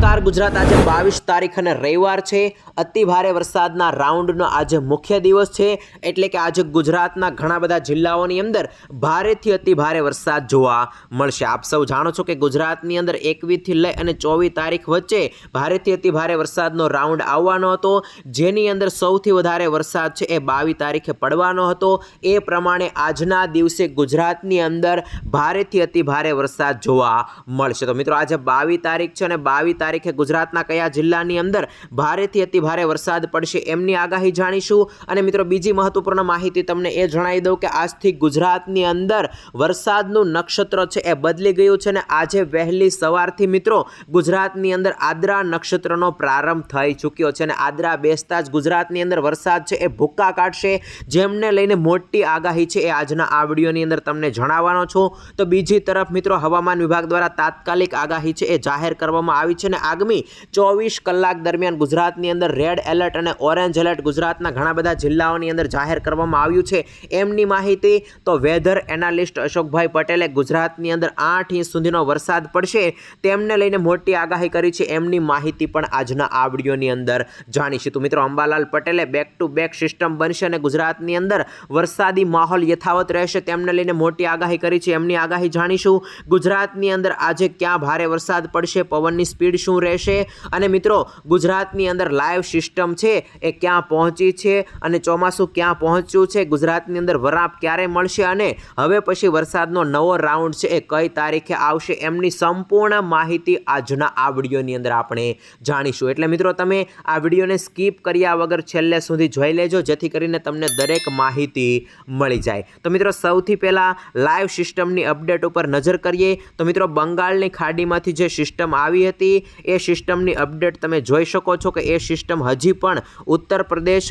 નમસ્કાર. ગુજરાત આજે બાવીસ તારીખ અને રવિવાર છે. અતિ ભારે વરસાદના રાઉન્ડનો આજે મુખ્ય દિવસ છે. એટલે કે આજે ગુજરાતના ઘણા બધા જિલ્લાઓની અંદર ભારેથી અતિ ભારે વરસાદ જોવા મળશે. આપ સૌ જાણો છો કે ગુજરાતની અંદર એકવીસથી લઈ અને ચોવીસ તારીખ વચ્ચે ભારેથી અતિ ભારે વરસાદનો રાઉન્ડ આવવાનો હતો. જેની અંદર સૌથી વધારે વરસાદ છે એ બાવીસ તારીખે પડવાનો હતો. એ પ્રમાણે આજના દિવસે ગુજરાતની અંદર ભારેથી અતિ ભારે વરસાદ જોવા મળશે. તો મિત્રો, આજે બાવીસ તારીખ છે અને બાવીસ તારીખે ગુજરાતના કયા જિલ્લાની અંદર ભારેથી અતિ ભારે વરસાદ પડશે એમની આગાહી જાણીશું. અને મિત્રો, બીજી મહત્વપૂર્ણ માહિતી તમને એ જણાવી દઉં કે આજથી ગુજરાતની અંદર વરસાદનું નક્ષત્ર છે એ બદલી ગયું છે અને આજે વહેલી સવારથી મિત્રો ગુજરાતની અંદર આદ્રા નક્ષત્રનો પ્રારંભ થઈ ચૂક્યો છે અને આદ્રા બેસતા જ ગુજરાતની અંદર વરસાદ છે એ ભૂક્કા કાઢશે. જેમને લઈને મોટી આગાહી છે એ આજના આ વિડીયોની અંદર તમને જણાવવાનો છું. તો બીજી તરફ મિત્રો, હવામાન વિભાગ દ્વારા તાત્કાલિક આગાહી છે એ જાહેર કરવામાં આવી છે અને આગામી ચોવીસ કલાક દરમિયાન ગુજરાતની અંદર રેડ એલર્ટ અને ઓરેન્જ એલર્ટ ગુજરાતના ઘણા બધા જિલ્લાઓની અંદર જાહેર કરવામાં આવ્યું છે. એમની માહિતી તો વેધર એનાલિસ્ટ અશોકભાઈ પટેલે ગુજરાતની અંદર આઠ ઇંચ સુધીનો વરસાદ પડશે તેમને લઈને મોટી આગાહી કરી છે. એમની માહિતી પણ આજના આ વિડીયોની અંદર જાણીશું. તો મિત્રો, અંબાલાલ પટેલે બેક ટુ બેક સિસ્ટમ બનશે અને ગુજરાતની અંદર વરસાદી માહોલ યથાવત રહેશે તેમને લઈને મોટી આગાહી કરી છે. એમની આગાહી જાણીશું. ગુજરાતની અંદર આજે ક્યાં ભારે વરસાદ પડશે? પવનની સ્પીડ શું રહેશે? અને મિત્રો, ગુજરાતની અંદર લાઈવ સિસ્ટમ છે, એ ક્યાં પહોંચી છે અને ચોમાસું ક્યાં પહોંચ્યું છે? ગુજરાતની અંદર વરાપ ક્યારે મળશે અને હવે પછી વરસાદનો નવો રાઉન્ડ છે, એ કઈ તારીખે આવશે? એમની સંપૂર્ણ માહિતી આજના આ વિડીયોની અંદર આપણે જાણીશું. એટલે મિત્રો, તમે આ વિડીયોને સ્કીપ કર્યા વગર છેલ્લે સુધી જોઈ લેજો, જેથી કરીને તમને દરેક માહિતી મળી જાય. તો મિત્રો, સૌથી પહેલાં લાઈવ સિસ્ટમની અપડેટ ઉપર નજર કરીએ. તો મિત્રો, બંગાળની ખાડીમાંથી જે સિસ્ટમ આવી હતી એ સિસ્ટમની અપડેટ તમે જોઈ શકો છો કે એ સિસ્ટમ હજી પણ ઉત્તર પ્રદેશ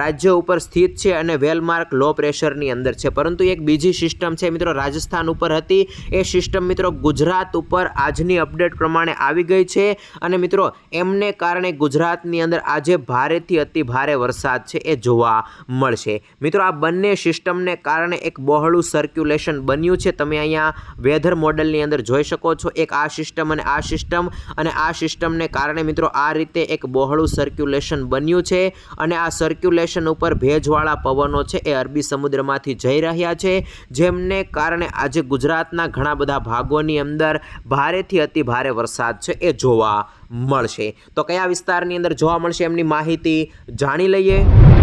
રાજ્ય ઉપર સ્થિત છે અને વેલમાર્ક લો પ્રેશરની અંદર છે. પરંતુ એક બીજી સિસ્ટમ છે મિત્રો રાજસ્થાન ઉપર હતી. એ સિસ્ટમ મિત્રો ગુજરાત ઉપર આજની અપડેટ પ્રમાણે આવી ગઈ છે અને મિત્રો એમને કારણે ગુજરાતની અંદર આજે ભારેથી અતિ ભારે વરસાદ છે એ જોવા મળશે. મિત્રો આ બંને સિસ્ટમને કારણે એક બહોળું સર્ક્યુલેશન બન્યું છે. તમે અહીંયા વેધર મોડલની અંદર જોઈ શકો છો. એક આ સિસ્ટમ અને આ સિસ્ટમ અને આ સિસ્ટમને કારણે મિત્રો આ રીતે એક બહોળું સર્ક્યુલેશન બન્યું છે અને આ સર્ક્યુલેશન ઉપર ભેજવાળા પવનો છે એ અરબી સમુદ્રમાંથી જઈ રહ્યા છે, જેમને કારણે આજે ગુજરાતના ઘણા બધા ભાગોની અંદર ભારેથી અતિ ભારે વરસાદ છે એ જોવા મળશે. તો કયા વિસ્તારની અંદર જોવા મળશે એમની માહિતી જાણી લઈએ.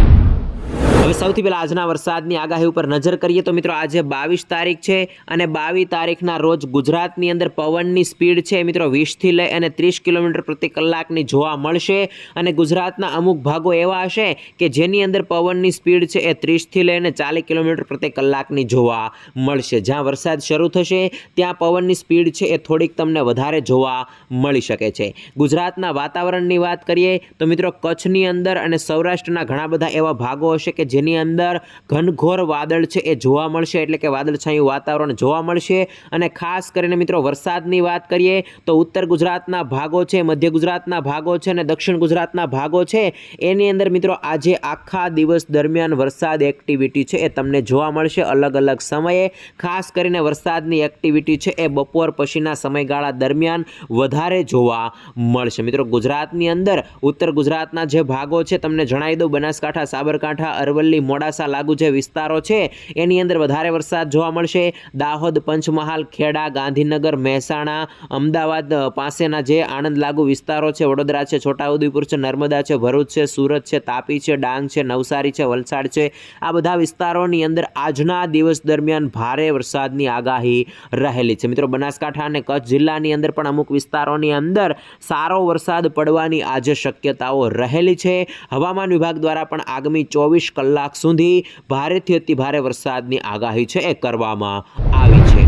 હવે સૌથી પહેલાં આજના વરસાદની આગાહી ઉપર નજર કરીએ તો મિત્રો આજે બાવીસ તારીખ છે અને બાવીસ તારીખના રોજ ગુજરાતની અંદર પવનની સ્પીડ છે મિત્રો વીસથી લઈ અને ત્રીસ કિલોમીટર પ્રતિ કલાકની જોવા મળશે. અને ગુજરાતના અમુક ભાગો એવા હશે કે જેની અંદર પવનની સ્પીડ છે એ ત્રીસથી લઈને ચાલીસ કિલોમીટર પ્રતિ કલાકની જોવા મળશે. જ્યાં વરસાદ શરૂ થશે, ત્યાં પવનની સ્પીડ છે એ થોડીક તમને વધારે જોવા મળી શકે છે. ગુજરાતના વાતાવરણની વાત કરીએ તો મિત્રો કચ્છની અંદર અને સૌરાષ્ટ્રના ઘણા બધા એવા ભાગો હશે કે જેની અંદર ઘનઘોર વાદળ છે, એ જોવા મળશે. એટલે કે વાદળછાયું વાતાવરણ જોવા મળશે. અને ખાસ કરીને મિત્રો, વરસાદની વાત કરીએ તો ઉત્તર ગુજરાતના ભાગો છે, મધ્ય ગુજરાતના ભાગો છે અને દક્ષિણ ગુજરાતના ભાગો છે. એની અંદર મિત્રો, આજે આખા દિવસ દરમિયાન વરસાદ એક્ટિવિટી છે, એ તમને જોવા મળશે અલગ અલગ સમયે. ખાસ કરીને વરસાદની એક્ટિવિટી છે, એ બપોર પછીના સમયગાળા દરમિયાન વધારે જોવા મળશે. મિત્રો, ગુજરાતની અંદર ઉત્તર ગુજરાતના જે ભાગો છે, તમને જણાવી દઉં. બનાસકાંઠા, સાબરકાંઠા, અરવલ્લી મોડાસા લાગુ જે વિસ્તારો છે, એની અંદર વધારે વરસાદ જોવા મળશે. દાહોદ, પંચમહાલ, ખેડા, ગાંધીનગર, મહેસાણા, અમદાવાદ પાસેના જે આણંદ લાગુ વિસ્તારો છે, વડોદરા છે, છોટાઉદેપુર છે, નર્મદા છે, ભરૂચ છે, સુરત છે, તાપી છે, ડાંગ છે, નવસારી છે, વલસાડ છે. આ બધા વિસ્તારોની અંદર આજના દિવસ દરમિયાન ભારે વરસાદની આગાહી રહેલી છે. મિત્રો, બનાસકાંઠા અને કચ્છ જિલ્લાની અંદર પણ અમુક વિસ્તારોની અંદર સારો વરસાદ પડવાની આજે શક્યતાઓ રહેલી છે. હવામાન વિભાગ દ્વારા પણ આગામી ચોવીસ કલાક સુધી ભારેથી અતિ ભારે વરસાદની આગાહી છે એ કરવામાં આવી છે.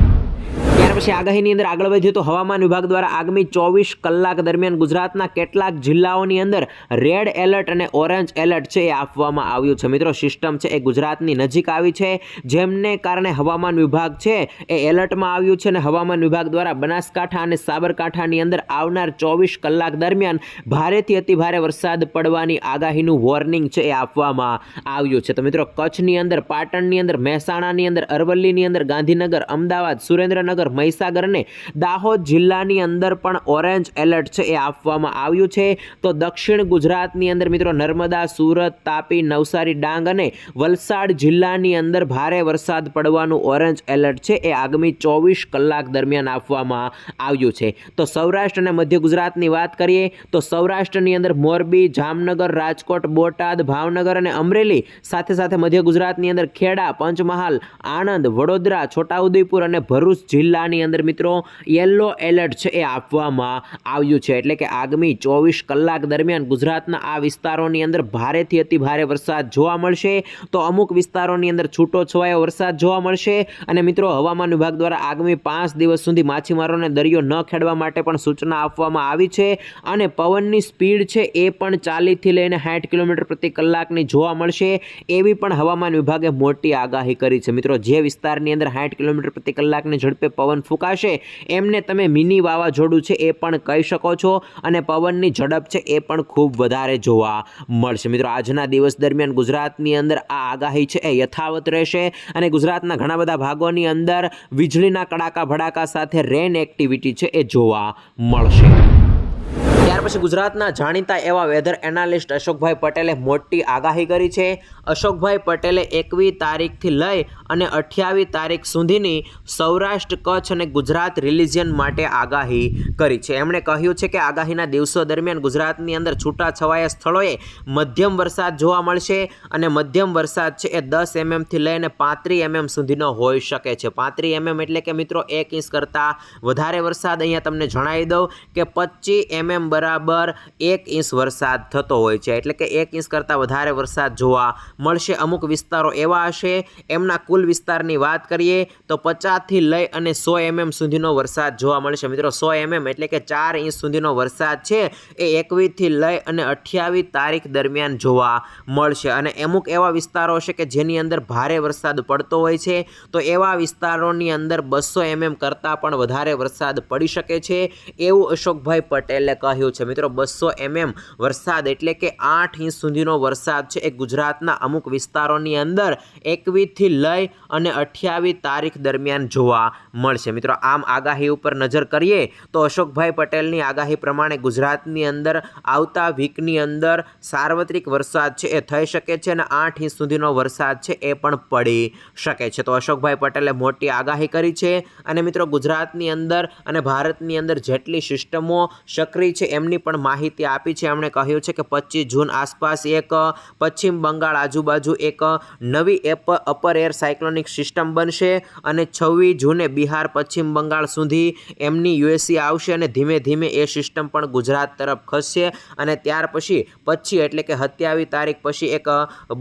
ત્યાર પછી આગાહીની અંદર આગળ વધીએ તો હવામાન વિભાગ દ્વારા આગામી ચોવીસ કલાક દરમિયાન ગુજરાતના કેટલાક જિલ્લાઓની અંદર રેડ એલર્ટ અને ઓરેન્જ એલર્ટ છે એ આપવામાં આવ્યું છે. મિત્રો, સિસ્ટમ છે એ ગુજરાતની નજીક આવી છે. જેમને કારણે હવામાન વિભાગ છે એ એલર્ટમાં આવ્યું છે અને હવામાન વિભાગ દ્વારા બનાસકાંઠા અને સાબરકાંઠાની અંદર આવનાર ચોવીસ કલાક દરમિયાન ભારેથી અતિ ભારે વરસાદ પડવાની આગાહીનું વોર્નિંગ છે એ આપવામાં આવ્યું છે. તો મિત્રો, કચ્છની અંદર, પાટણની અંદર, મહેસાણાની અંદર, અરવલ્લીની અંદર ગાંધીનગર, અમદાવાદ, સુરેન્દ્રનગર મહીસાગર અને દાહોદ જિલ્લાની અંદર પણ ઓરેન્જ એલર્ટ છે એ આપવામાં આવ્યું છે. તો દક્ષિણ ગુજરાતની અંદર મિત્રો નર્મદા, સુરત, તાપી, નવસારી, ડાંગ અને વલસાડ જિલ્લાની અંદર ભારે વરસાદ પડવાનું ઓરેન્જ એલર્ટ છે એ આગામી ચોવીસ કલાક દરમિયાન આપવામાં આવ્યું છે. તો સૌરાષ્ટ્ર અને મધ્ય ગુજરાતની વાત કરીએ તો સૌરાષ્ટ્રની અંદર મોરબી, જામનગર, રાજકોટ, બોટાદ, ભાવનગર અને અમરેલી, સાથે સાથે મધ્ય ગુજરાતની અંદર ખેડા, પંચમહાલ, આણંદ, વડોદરા, છોટાઉદેપુર અને ભરૂચ જિલ્લાની અંદર મિત્રો યલો એલર્ટ છે એ આપવામાં આવ્યું છે. એટલે કે આગામી ચોવીસ કલાક દરમિયાન ગુજરાતના આ વિસ્તારોની અંદર ભારેથી અતિ ભારે વરસાદ જોવા મળશે. તો અમુક વિસ્તારોની અંદર છૂટો છવાયો વરસાદ જોવા મળશે. અને મિત્રો હવામાન વિભાગ દ્વારા આગામી પાંચ દિવસ સુધી માછીમારોને દરિયો ન ખેડવા માટે પણ સૂચના આપવામાં આવી છે. અને પવનની સ્પીડ છે એ પણ ચાલીસથી લઈને સાઠ કિલોમીટર પ્રતિ કલાકની જોવા મળશે. એવી પણ હવામાન વિભાગે મોટી આગાહી કરી છે. મિત્રો જે વિસ્તારની અંદર સાઠ કિલોમીટર પ્રતિ કલાકની ઝડપે પવન ફૂંકાશે. એમને તમે મિની વાવાઝોડું છે એ પણ કહી શકો છો અને પવનની ઝડપ છે એ પણ ખૂબ વધારે જોવા મળશે. મિત્રો, આજના દિવસ દરમિયાન ગુજરાતની અંદર આ આગાહી છે એ યથાવત રહેશે અને ગુજરાતના ઘણા બધા ભાગોની અંદર વીજળીના કડાકા ભડાકા સાથે રેન એક્ટિવિટી છે એ જોવા મળશે. ત્યાર પછી ગુજરાતના જાણીતા એવા વેધર એનાલિસ્ટ અશોકભાઈ પટેલે મોટી આગાહી કરી છે. અશોકભાઈ પટેલે એકવી તારીખથી લઈ અને અઠ્યાવીસ તારીખ સુધીની સૌરાષ્ટ્ર, કચ્છ અને ગુજરાત રિલિજિયન માટે આગાહી કરી છે. એમણે કહ્યું છે કે આગાહીના દિવસો દરમિયાન ગુજરાતની અંદર છૂટાછવાયા સ્થળોએ મધ્યમ વરસાદ જોવા મળશે અને મધ્યમ વરસાદ છે એ દસ એમએમથી લઈને પાંત્રીસ એમએમ સુધીનો હોઈ શકે છે. પાંત્રીસ એમએમ એટલે કે મિત્રો એક ઇંચ કરતાં વધારે વરસાદ અહીંયા તમને જણાવી દઉં કે પચીસ એમએમ બરાબર એક ઇંચ વરસાદ થતો હોય છે. એટલે કે એક ઇંચ કરતાં વધારે વરસાદ જોવા મળશે. અમુક વિસ્તારો એવા હશે, એમના કુલ વિસ્તારની વાત કરીએ તો પચાસથી લઈ અને સો એમએમ સુધીનો વરસાદ જોવા મળશે. મિત્રો, સો એમએમ એટલે કે ચાર ઇંચ સુધીનો વરસાદ છે. એ એકવીસથી લઈ અને અઠ્યાવીસ તારીખ દરમિયાન જોવા મળશે. અને અમુક એવા વિસ્તારો હશે કે જેની અંદર ભારે વરસાદ પડતો હોય છે, તો એવા વિસ્તારોની અંદર બસો એમએમ કરતાં પણ વધારે વરસાદ પડી શકે છે. એવું અશોકભાઈ પટેલે કહ્યું છે મિત્રો, બસો એમએમ વરસાદ એટલે કે આઠ ઇંચ સુધીનો વરસાદ છે. એ ગુજરાતના અમુક વિસ્તારોની અંદર એકવીસથી લઈ અને અઠ્યાવીસ તારીખ દરમિયાન જોવા મળશે. મિત્રો, આમ આગાહી ઉપર નજર કરીએ તો અશોકભાઈ પટેલની આગાહી પ્રમાણે ગુજરાતની અંદર આવતા વીકની અંદર સાર્વત્રિક વરસાદ છે. એ થઈ શકે છે અને આઠ ઇંચ સુધીનો વરસાદ છે એ પણ પડી શકે છે. તો અશોકભાઈ પટેલે મોટી આગાહી કરી છે અને મિત્રો, ગુજરાતની અંદર અને ભારતની અંદર જેટલી સિસ્ટમો સક્રિય છે એમની પણ માહિતી આપી છે. એમણે કહ્યું છે કે પચીસ જૂન આસપાસ એક પશ્ચિમ બંગાળ આજુબાજુ એક નવી એપ, અપર એર સાયક્લોનિક સિસ્ટમ બનશે અને છવ્વીસ જૂને બિહાર, પશ્ચિમ બંગાળ સુધી એમની યુએસસી આવશે અને ધીમે ધીમે એ સિસ્ટમ પણ ગુજરાત તરફ ખસશે. અને ત્યાર પછી પછી એટલે કે સત્યાવીસ તારીખ પછી એક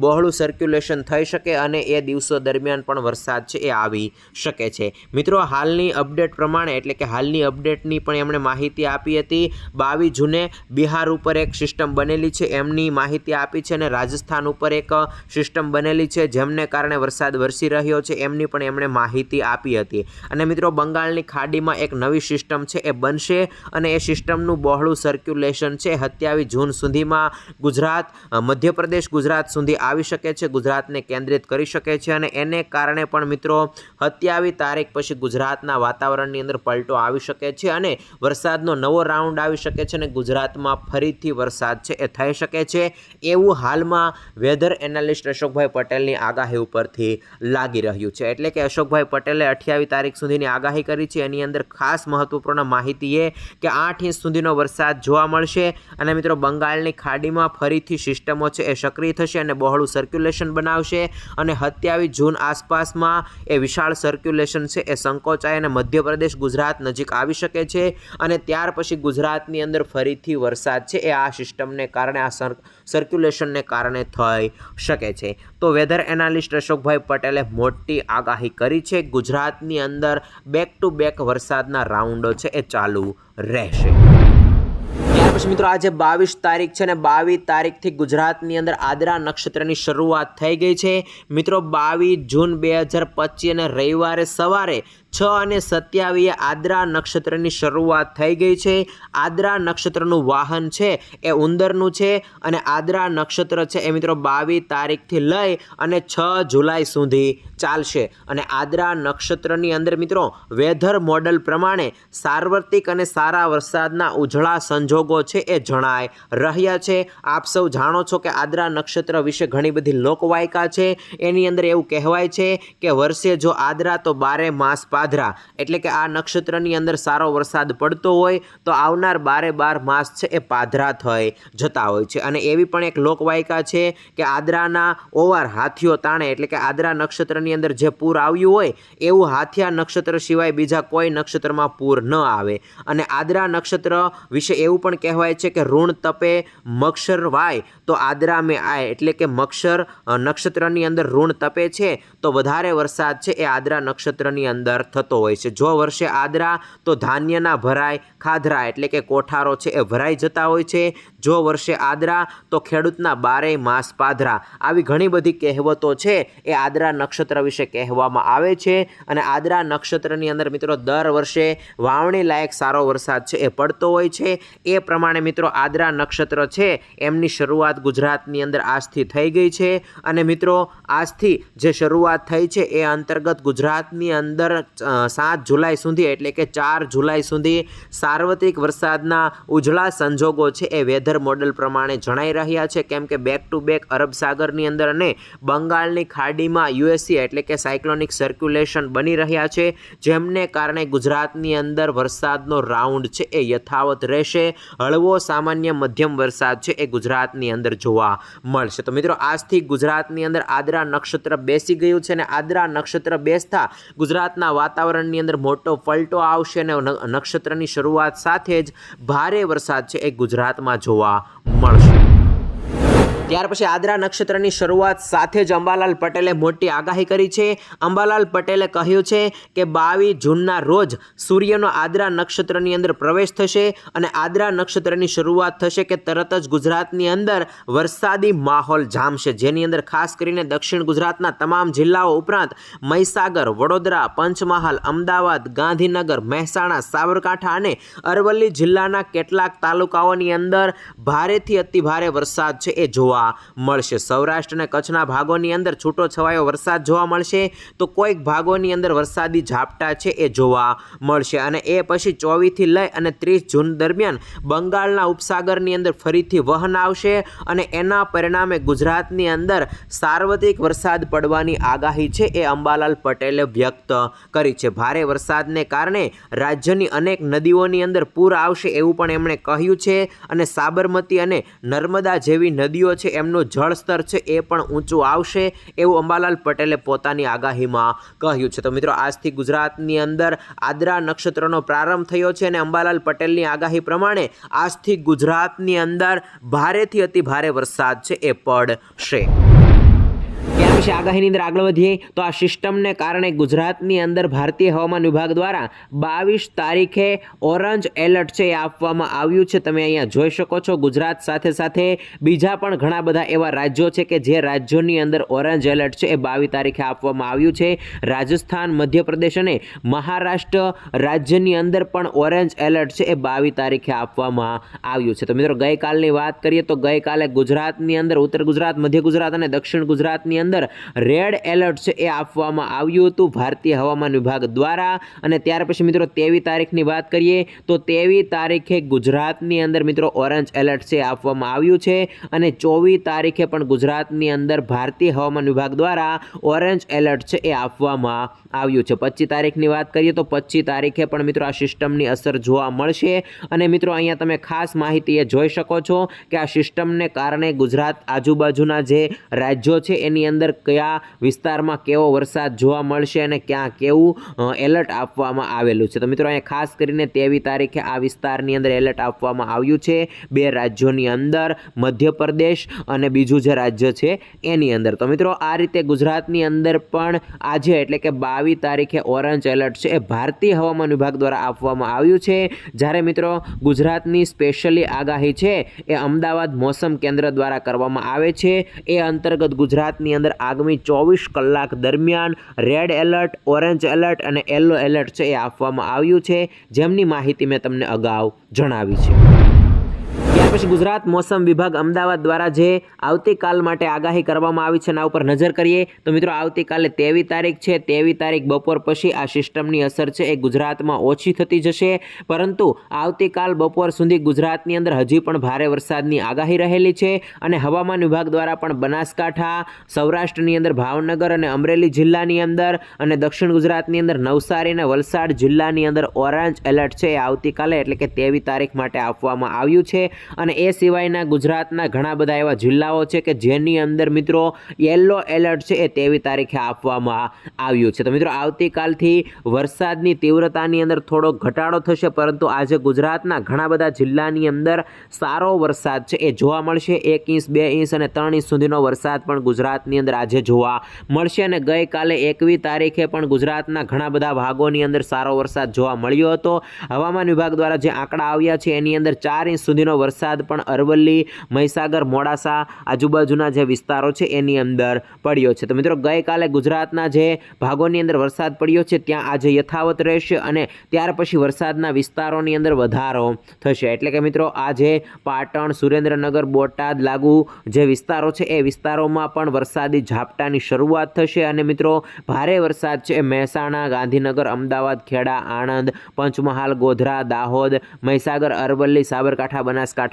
બહોળું સર્ક્યુલેશન થઈ શકે અને એ દિવસો દરમિયાન પણ વરસાદ છે એ આવી શકે છે. મિત્રો, હાલની અપડેટ પ્રમાણે એટલે કે હાલની અપડેટની પણ એમણે માહિતી આપી હતી. બાવીસ જૂને બિહાર ઉપર એક સિસ્ટમ બનેલી છે. એમની માહિતી આપી છે અને રાજસ્થાન ઉપર એક સિસ્ટમ બનેલી છે જેમને કારણે વરસાદ વરસી રહ્યો છે. એમની પણ એમણે માહિતી આપી હતી. અને મિત્રો, બંગાળની ખાડીમાં એક નવી સિસ્ટમ છે. એ બનશે અને એ સિસ્ટમનું બહોળું સર્ક્યુલેશન છે. સત્યાવીસ જૂન સુધીમાં ગુજરાત મધ્યપ્રદેશ ગુજરાત સુધી આવી શકે છે. ગુજરાતને કેન્દ્રિત કરી શકે છે અને એને કારણે પણ મિત્રો, સત્યાવીસ તારીખ પછી ગુજરાતના વાતાવરણની અંદર પલટો આવી શકે છે અને વરસાદનો નવો રાઉન્ડ આવી શકે છે અને ગુજરાતમાં ફરીથી વરસાદ છે, એ થઈ શકે છે. એવું હાલમાં વેધર એનાલિસ્ટ અશોકભાઈ પટેલની આગાહી ઉપરથી લાગી રહ્યું છે. એટલે કે અશોકભાઈ પટેલે અઠ્યાવીસ તારીખ સુધીની આગાહી કરી છે. એની અંદર ખાસ મહત્વપૂર્ણ માહિતી એ કે આઠ ઇંચ સુધીનો વરસાદ જોવા મળશે અને મિત્રો બંગાળની ખાડીમાં ફરીથી સિસ્ટમો છે, એ સક્રિય થશે અને બહોળું સર્ક્યુલેશન બનાવશે અને સત્યાવીસ જૂન આસપાસમાં એ વિશાળ સર્ક્યુલેશન છે, એ સંકોચાય અને મધ્યપ્રદેશ, ગુજરાત નજીક આવી શકે છે અને ત્યાર પછી ગુજરાતની અંદર ફરીથી વરસાદ છે, એ આ સિસ્ટમને કારણે, આ સર સર્ક્યુલેશનને કારણે થઈ શકે છે. તો વેધર એનાલિસ્ટ અશોકભાઈ પટેલે મોટી આગાહી કરી છે, ગુજરાતની અંદર બેક ટુ બેક વરસાદના રાઉન્ડો છે, એ ચાલુ રહેશે. પછી મિત્રો, આજે બાવીસ તારીખ છે ને બાવીસ તારીખથી ગુજરાતની અંદર આદરા નક્ષત્રની શરૂઆત થઈ ગઈ છે. મિત્રો, બાવીસ જૂન બે હજાર પચીસ અને રવિવારે સવારે છ અને સત્યાવીએ આદ્રા નક્ષત્રની શરૂઆત થઈ ગઈ છે. આદ્રા નક્ષત્રનું વાહન છે, એ ઉંદરનું છે અને આદ્રા નક્ષત્ર છે એ મિત્રો બાવીસ તારીખથી લઈ અને છ જુલાઈ સુધી ચાલશે. અને આદ્રા નક્ષત્રની અંદર મિત્રો વેધર મોડલ પ્રમાણે સાર્વત્રિક અને સારા વરસાદના ઉજળા સંજોગો છે એ જણાય રહ્યા છે. આપ સૌ જાણો છો કે આદ્રા નક્ષત્ર વિશે ઘણી બધી લોકવાયકા છે. એની અંદર એવું કહેવાય છે કે વર્ષે જો આદ્રા તો બારે માસ પાધરા એટલે કે આ નક્ષત્રની અંદર સારો વરસાદ પડતો હોય, તો આવનાર બારે બાર માસ છે એ પાધરા થઈ જતા હોય છે. અને એવી પણ એક લોકવાયકા છે કે આદ્રાના ઓવાર હાથીઓ તાણે, એટલે કે આદ્રા નક્ષત્રની અંદર જે પૂર આવ્યું હોય, એવું હાથિયા નક્ષત્ર સિવાય બીજા કોઈ નક્ષત્રમાં પૂર ન આવે. અને આદ્રા નક્ષત્ર વિશે એવું પણ કહેવાય છે કે ઋણ તપે મક્ષર વાય, તો આદ્રા મેં આય. એટલે કે મક્ષર નક્ષત્રની અંદર ઋણ તપે છે, તો વધારે વરસાદ છે એ આદ્રા નક્ષત્રની અંદર થતો હોય છે. જો વર્ષે આદ્રા, તો ધાન્યના ભરાય, ખાધરા એટલે કે કોઠારો છે એ ભરાઈ જતા હોય છે. જો વર્ષે આદરા, તો ખેડૂતના બારેય માસ પાધરા આવી ઘણી બધી કહેવતો છે એ આદરા નક્ષત્ર વિશે કહેવામાં આવે છે અને આદરા નક્ષત્રની અંદર મિત્રો દર વર્ષે વાવણી લાયક સારો વરસાદ છે એ પડતો હોય છે. એ પ્રમાણે મિત્રો આદરા નક્ષત્ર છે એમની શરૂઆત ગુજરાતની અંદર આજથી થઈ ગઈ છે અને મિત્રો આજથી જે શરૂઆત થઈ છે એ અંતર્ગત ગુજરાતની અંદર સાત જુલાઈ સુધી, એટલે કે ચાર જુલાઈ સુધી સાર્વત્રિક વરસાદના ઉજળા સંજોગો છે એ વેધર મોડલ પ્રમાણે જણાઈ રહ્યા છે. કેમ કે બેક ટુ બેક અરબ સાગરની અંદર અને બંગાળની ખાડીમાં યુએસસી એટલે કે સાયક્લોનિક સર્ક્યુલેશન બની રહ્યા છે, જેમને કારણે ગુજરાતની અંદર વરસાદનો રાઉન્ડ છે એ યથાવત રહેશે. હળવો, સામાન્ય, મધ્યમ વરસાદ છે એ ગુજરાતની અંદર જોવા મળશે. તો મિત્રો, આજથી ગુજરાતની અંદર આદરા નક્ષત્ર બેસી ગયું છે અને આદરા નક્ષત્ર બેસતા ગુજરાતના વાતાવરણની અંદર મોટો પલટો આવશે અને નક્ષત્રની શરૂઆત સાથે જ ભારે વરસાદ છે એ ગુજરાતમાં જોવા મળશે. ત્યાર પછી આદરા નક્ષત્રની શરૂઆત સાથે જ અંબાલાલ પટેલે મોટી આગાહી કરી છે. અંબાલાલ પટેલે કહ્યું છે કે બાવીસ જૂનના રોજ સૂર્યનો આદરા નક્ષત્રની અંદર પ્રવેશ થશે અને આદરા નક્ષત્રની શરૂઆત થશે કે તરત જ ગુજરાતની અંદર વરસાદી માહોલ જામશે. જેની અંદર ખાસ કરીને દક્ષિણ ગુજરાતના તમામ જિલ્લાઓ ઉપરાંત મહીસાગર, વડોદરા, પંચમહાલ, અમદાવાદ, ગાંધીનગર, મહેસાણા, સાબરકાંઠા અને અરવલ્લી જિલ્લાના કેટલાક તાલુકાઓની અંદર ભારેથી અતિભારે વરસાદ છે. એ જોવા મળશે. સૌરાષ્ટ્ર અને કચ્છના ભાગોની અંદર છૂટો છવાયો વરસાદ જોવા મળશે. તો કોઈક ભાગોની અંદર વરસાદી ઝાપટા છે એ જોવા મળશે. અને એ પછી ચોવીસથી લઈ અને ત્રીસ જૂન દરમિયાન બંગાળના ઉપસાગરની અંદર ફરીથી વહન આવશે અને એના પરિણામે ગુજરાતની અંદર સાર્વત્રિક વરસાદ પડવાની આગાહી છે એ અંબાલાલ પટેલે વ્યક્ત કરી છે. ભારે વરસાદને કારણે રાજ્યની અનેક નદીઓની અંદર પૂર આવશે એવું પણ એમણે કહ્યું છે. અને સાબરમતી અને નર્મદા જેવી નદીઓ છે એમનું જળસ્તર છે એ પણ ઊંચું આવશે, એવું અંબાલાલ પટેલે પોતાની આગાહીમાં કહ્યું છે. તો મિત્રો, આજથી ગુજરાતની અંદર આદરા નક્ષત્રનો પ્રારંભ થયો છે અને અંબાલાલ પટેલની આગાહી પ્રમાણે આજથી ગુજરાતની અંદર ભારેથી અતિ ભારે વરસાદ છે એ પડશે. પછી આગાહીની અંદર આગળ વધીએ તો આ સિસ્ટમને કારણે ગુજરાતની અંદર ભારતીય હવામાન વિભાગ દ્વારા બાવીસ તારીખે ઓરેન્જ એલર્ટ છે એ આપવામાં આવ્યું છે. તમે અહીંયા જોઈ શકો છો ગુજરાત સાથે સાથે બીજા પણ ઘણા બધા એવા રાજ્યો છે કે જે રાજ્યોની અંદર ઓરેન્જ એલર્ટ છે એ બાવીસ તારીખે આપવામાં આવ્યું છે. રાજસ્થાન, મધ્યપ્રદેશ અને મહારાષ્ટ્ર રાજ્યની અંદર પણ ઓરેન્જ એલર્ટ છે એ બાવીસ તારીખે આપવામાં આવ્યું છે. તો મિત્રો ગઈકાલની વાત કરીએ તો ગઈકાલે ગુજરાતની અંદર, ઉત્તર ગુજરાત, મધ્ય ગુજરાત અને દક્ષિણ ગુજરાતની અંદર રેડ એલર્ટ છે એ આપવામાં આવ્યું હતું ભારતીય હવામાન વિભાગ દ્વારા. અને ત્યાર પછી મિત્રો તેવી તારીખની વાત કરીએ તો તેવી તારીખે ગુજરાતની અંદર મિત્રો ઓરેન્જ એલર્ટ છે આપવામાં આવ્યું છે. અને ચોવીસ તારીખે પણ ગુજરાતની અંદર ભારતીય હવામાન વિભાગ દ્વારા ઓરેન્જ એલર્ટ છે એ આપવામાં આવ્યું છે. પચીસ તારીખની વાત કરીએ તો પચીસ તારીખે પણ મિત્રો આ સિસ્ટમની અસર જોવા મળશે. અને મિત્રો અહીંયા તમે ખાસ માહિતી એ જોઈ શકો છો કે આ સિસ્ટમને કારણે ગુજરાત આજુબાજુના જે રાજ્યો છે એની અંદર કયા વિસ્તારમાં કેવો વરસાદ જોવા મળશે અને ક્યાં કેવું એલર્ટ આપવામાં આવેલું છે. તો મિત્રો, અહીંયા ખાસ કરીને તેવી તારીખે આ વિસ્તારની અંદર એલર્ટ આપવામાં આવ્યું છે. બે રાજ્યોની અંદર, મધ્યપ્રદેશ અને બીજું જે રાજ્ય છે, એની અંદર. તો મિત્રો, આ રીતે ગુજરાતની અંદર પણ આજે એટલે કે બાવીસ તારીખે ઓરેન્જ એલર્ટ છે એ ભારતીય હવામાન વિભાગ દ્વારા આપવામાં આવ્યું છે. જ્યારે મિત્રો, ગુજરાતની સ્પેશિયલી આગાહી છે એ અમદાવાદ મોસમ કેન્દ્ર દ્વારા કરવામાં આવે છે. એ અંતર્ગત ગુજરાતની અંદર આગામી ચોવીસ કલાક દરમિયાન રેડ એલર્ટ, ઓરેન્જ એલર્ટ અને યલો એલર્ટ છે એ આપવામાં આવ્યું છે. જેમની માહિતી મેં તમને અગાઉ જણાવી છે. પછી ગુજરાત મોસમ વિભાગ અમદાવાદ દ્વારા જે આવતીકાલ માટે આગાહી કરવામાં આવી છે એના ઉપર નજર કરીએ તો મિત્રો આવતીકાલે તેવી તારીખ છે. તેવી તારીખ બપોર પછી આ સિસ્ટમની અસર છે એ ગુજરાતમાં ઓછી થતી જશે. પરંતુ આવતીકાલ બપોર સુધી ગુજરાતની અંદર હજી પણ ભારે વરસાદની આગાહી રહેલી છે અને હવામાન વિભાગ દ્વારા પણ બનાસકાંઠા, સૌરાષ્ટ્રની અંદર ભાવનગર અને અમરેલી જિલ્લાની અંદર અને દક્ષિણ ગુજરાતની અંદર નવસારી અને વલસાડ જિલ્લાની અંદર ઓરેન્જ એલર્ટ છે એ આવતીકાલે એટલે કે તેવી તારીખ માટે આપવામાં આવ્યું છે. અને એ સિવાયના ગુજરાતના ઘણા બધા એવા જિલ્લાઓ છે કે જેની અંદર મિત્રો યલો એલર્ટ છે એ તેવી તારીખે આપવામાં આવ્યું છે. તો મિત્રો, આવતીકાલથી વરસાદની તીવ્રતાની અંદર થોડો ઘટાડો થશે, પરંતુ આજે ગુજરાતના ઘણા બધા જિલ્લાની અંદર સારો વરસાદ છે. એ જોવા મળશે. એક ઇંચ, બે ઇંચ અને ત્રણ ઇંચ સુધીનો વરસાદ પણ ગુજરાતની અંદર આજે જોવા મળશે અને ગઈકાલે એકવી તારીખે પણ ગુજરાતના ઘણા બધા ભાગોની અંદર સારો વરસાદ જોવા મળ્યો હતો. હવામાન વિભાગ દ્વારા જે આંકડા આવ્યા છે, એની અંદર ચાર ઇંચ સુધીનો વરસાદ પણ અરવલ્લી, મહીસાગર, મોડાસા આજુબાજુના જે વિસ્તારો છે એની અંદર પડ્યો છે. તો મિત્રો ગઈકાલે ગુજરાતના જે ભાગોની અંદર વરસાદ પડ્યો છે ત્યાં આજે યથાવત રહેશે અને ત્યાર પછી વરસાદના વિસ્તારોની અંદર વધારો થશે. એટલે કે મિત્રો આજે પાટણ, સુરેન્દ્રનગર, બોટાદ લાગુ જે વિસ્તારો છે એ વિસ્તારોમાં પણ વરસાદી ઝાપટાની શરૂઆત થશે અને મિત્રો ભારે વરસાદ છે મહેસાણા, ગાંધીનગર, અમદાવાદ, ખેડા, આણંદ, પંચમહાલ, ગોધરા, દાહોદ, મહીસાગર, અરવલ્લી, સાબરકાંઠા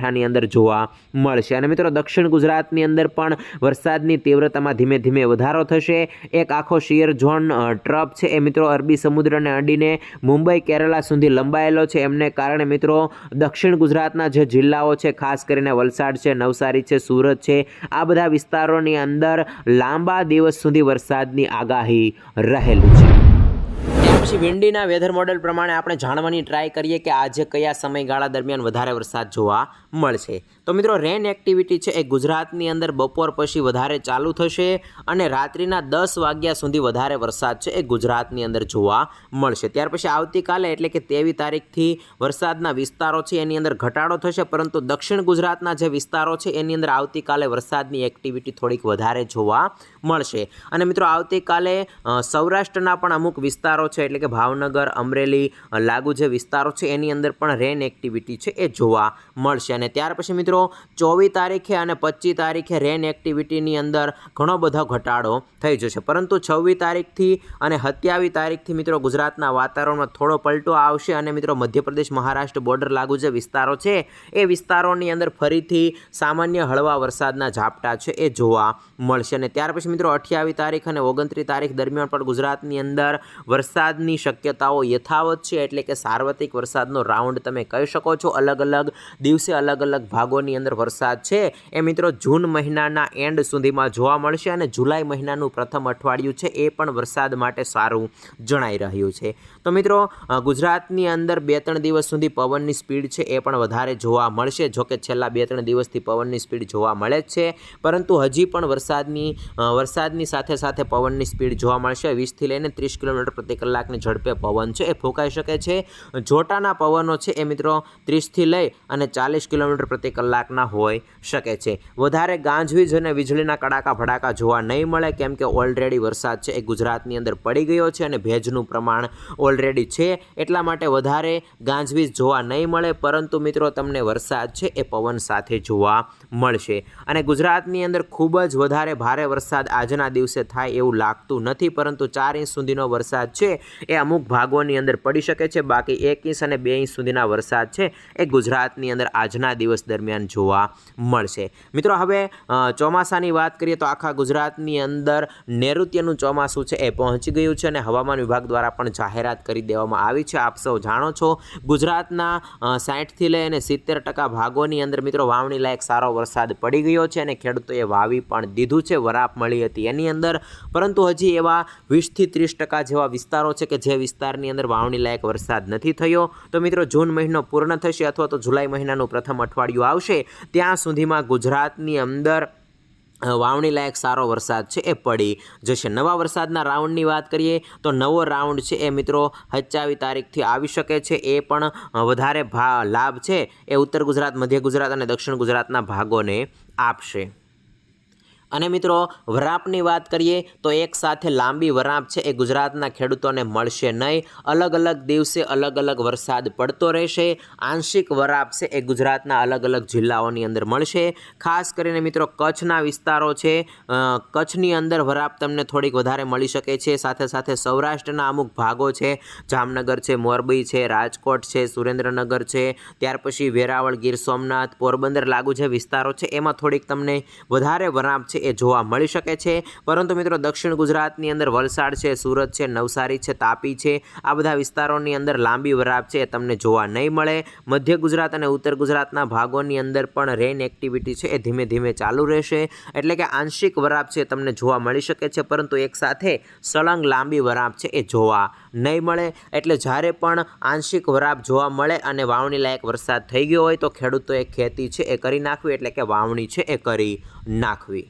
બનાસકાંઠાની અંદર જોવા મળશે. અને મિત્રો, દક્ષિણ ગુજરાતની અંદર પણ વરસાદની તીવ્રતામાં ધીમે ધીમે વધારો થશે. એક આખો શિયર ઝોન ટ્રપ છે. એ મિત્રો, અરબી સમુદ્રને અડીને મુંબઈ, કેરલા સુધી લંબાયેલો છે. એમને કારણે મિત્રો, દક્ષિણ ગુજરાતના જે જિલ્લાઓ છે, ખાસ કરીને વલસાડ છે, નવસારી છે, સુરત છે, આ બધા વિસ્તારોની અંદર લાંબા દિવસ સુધી વરસાદની આગાહી રહેલી છે. પછી વિંડીના વેધર મોડેલ પ્રમાણે આપણે જાણવાની ટ્રાય કરીએ કે આજે કયા સમયગાળા દરમિયાન વધારે વરસાદ જોવા મળશે. તો મિત્રો રેન એક્ટિવિટી છે એ ગુજરાતની અંદર બપોર પછી વધારે ચાલુ થશે અને રાત્રિના દસ વાગ્યા સુધી વધારે વરસાદ છે એ ગુજરાતની અંદર જોવા મળશે. ત્યાર પછી આવતીકાલે એટલે કે તેવી તારીખથી વરસાદના વિસ્તારો છે એની અંદર ઘટાડો થશે, પરંતુ દક્ષિણ ગુજરાતના જે વિસ્તારો છે એની અંદર આવતીકાલે વરસાદની એક્ટિવિટી થોડીક વધારે જોવા મળશે. અને મિત્રો, આવતીકાલે સૌરાષ્ટ્રના પણ અમુક વિસ્તારો છે એટલે કે ભાવનગર, અમરેલી લાગુ જે વિસ્તારો છે એની અંદર પણ રેન એક્ટિવિટી છે એ જોવા મળશે. અને ત્યાર પછી મિત્રો, ચોવીસ તારીખે અને પચીસ તારીખે રેન એક્ટિવિટીની અંદર ઘણો બધો ઘટાડો થઈ જશે. પરંતુ છવ્વીસ તારીખથી અને સત્યાવીસ તારીખથી મિત્રો, ગુજરાતના વાતાવરણમાં થોડો પલટો આવશે અને મિત્રો, મધ્યપ્રદેશ, મહારાષ્ટ્ર બોર્ડર લાગુ જે વિસ્તારો છે, એ વિસ્તારોની અંદર ફરીથી સામાન્ય હળવા વરસાદના ઝાપટા છે એ જોવા મળશે. અને ત્યાર પછી મિત્રો, અઠ્યાવીસ તારીખ અને ઓગણત્રીસ તારીખ દરમિયાન પણ ગુજરાતની અંદર વરસાદની શક્યતાઓ યથાવત છે એટલે કે સાર્વત્રિક વરસાદનો રાઉન્ડ તમે કહી શકો છો. અલગ અલગ દિવસે અલગ અલગ ભાગોની અંદર વરસાદ છે. એ મિત્રો જૂન મહિનાના એન્ડ સુધીમાં જોવા મળશે અને જુલાઈ મહિનાનું પ્રથમ અઠવાડિયું છે એ પણ વરસાદ માટે સારું જણાઈ રહ્યું છે. તો મિત્રો ગુજરાતની અંદર બે ત્રણ દિવસ સુધી પવનની સ્પીડ છે એ પણ વધારે જોવા મળશે જોકે છેલ્લા બે ત્રણ દિવસથી પવનની સ્પીડ જોવા મળે જ છે. પરંતુ હજી પણ વરસાદની વરસાદની સાથે સાથે પવનની સ્પીડ જોવા મળશે. વીસથી લઈને ત્રીસ કિલોમીટર પ્રતિ કલાકની ઝડપે પવન છે, એ ફૂંકાઈ શકે છે. જોટાના પવનો છે એ મિત્રો ત્રીસથી લઈ અને ચાલીસ કિલોમીટર પ્રતિ કલાકના હોઈ શકે છે. વધારે ગાંજવીજ અને વીજળીના કડાકા ભડાકા જોવા નહીં મળે, કેમ કે ઓલરેડી વરસાદ છે એ ગુજરાતની અંદર પડી ગયો છે અને ભેજનું પ્રમાણ ઓલરેડી છે, એટલા માટે વધારે ગાંજવીજ જોવા નહીં મળે, પરંતુ મિત્રો તમને વરસાદ છે એ પવન સાથે જોવા મળશે. અને ગુજરાતની અંદર ખૂબ જ વધારે ભારે વરસાદ આજના દિવસે થાય એવું લાગતું નથી, પરંતુ ચાર ઇંચ સુધીનો વરસાદ છે એ અમુક ભાગોની અંદર પડી શકે છે. બાકી એક ઇંચ અને બે ઇંચ સુધીના વરસાદ છે. એ ગુજરાતની અંદર આજના દિવસ દરમિયાન જોવા મળશે. મિત્રો, હવે ચોમાસાની વાત કરીએ તો આખા ગુજરાતની અંદર નૈઋત્યનું ચોમાસું છે એ પહોંચી ગયું છે અને હવામાન વિભાગ દ્વારા પણ જાહેરાત કરી દેવામાં આવી છે. આપ સૌ જાણો છો, ગુજરાતના સાઠથી લઈને સિત્તેર ટકા ભાગોની અંદર મિત્રો વાવણી લાયક સારો વરસાદ પડી ગયો છે અને ખેડૂતોએ વાવી પણ દીધું છે. વરાપ મળી હતી એની અંદર. પરંતુ હજી એવા વીસથી ત્રીસ ટકા જેવા વિસ્તારો છે કે જે વિસ્તારની અંદર વાવણી લાયક વરસાદ નથી થયો, તો મિત્રો જૂન મહિનો પૂર્ણ થશે અથવા તો જુલાઈ મહિનાનું પ્રથમ અઠવાડિયું આવશે, ત્યાં સુધીમાં ગુજરાતની અંદર વાવણી લાયક સારો વરસાદ છે એ પડી જશે. નવા વરસાદના રાઉન્ડની વાત કરીએ, તો નવો રાઉન્ડ છે એ મિત્રો સત્યાવીસ તારીખથી આવી શકે છે, એ પણ વધારે ભા, લાભ છે એ ઉત્તર ગુજરાત, મધ્ય ગુજરાત અને દક્ષિણ ગુજરાતના ભાગોને આપશે. અને મિત્રો, વરાપની વાત કરીએ તો એક સાથે લાંબી વરાપ છે, એ ગુજરાતના ખેડૂતોને મળશે નહીં. અલગ અલગ દિવસે અલગ અલગ વરસાદ પડતો રહેશે. આંશિક વરાપ છે, એ ગુજરાતના અલગ અલગ જિલ્લાઓની અંદર મળશે. ખાસ કરીને મિત્રો, કચ્છના વિસ્તારો છે કચ્છની અંદર વરાપ તમને થોડીક વધારે મળી શકે છે. સાથે સાથે સૌરાષ્ટ્રના અમુક ભાગો છે, જામનગર છે, મોરબી છે, રાજકોટ છે, સુરેન્દ્રનગર છે, ત્યાર પછી વેરાવળ, ગીર સોમનાથ, પોરબંદર લાગુ જે વિસ્તારો છે, એમાં થોડીક તમને વધારે વરાપ છે એ જોવા મળી શકે છે. પરંતુ મિત્રો, દક્ષિણ ગુજરાતની અંદર વલસાડ છે, સુરત છે, નવસારી છે, તાપી છે. આ બધા વિસ્તારોની અંદર લાંબી વરાપ છે એ તમને જોવા નહીં મળે. મધ્ય ગુજરાત અને ઉત્તર ગુજરાતના ભાગોની અંદર પણ રેન એક્ટિવિટી છે એ ધીમે ધીમે ચાલુ રહેશે. એટલે કે આંશિક વરાપ છે તમને જોવા મળી શકે છે, પરંતુ એક સાથે સળંગ લાંબી વરાપ છે એ જોવા નહીં મળે. એટલે જ્યારે પણ આંશિક વરાપ જોવા મળે અને વાવણી લાયક વરસાદ થઈ ગયો હોય તો ખેડૂતોએ ખેતી છે એ કરી નાખવી, એટલે કે વાવણી છે એ કરી નાખવી.